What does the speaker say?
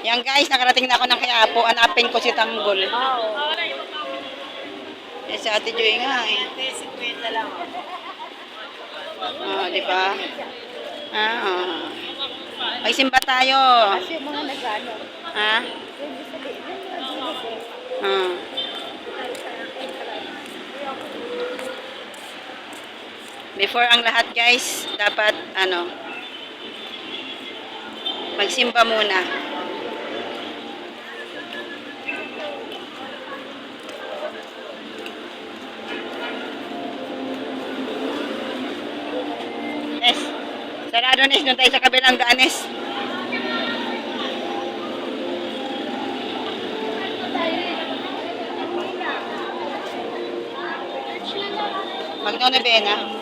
Yan guys, nakarating na ako ng Quiapo. Hanapin ko si Tanggol. Oo. Eh, si Ate Joy nga eh. 50 lang. Oh, di ba? Ah, oh. May simba tayo. Kasi yung mga nagano. Ha? Ah. Before ang lahat guys, dapat ano, magsimba muna. Sarado Nes, doon tayo sa kabilang daan Nes. Magnonovena.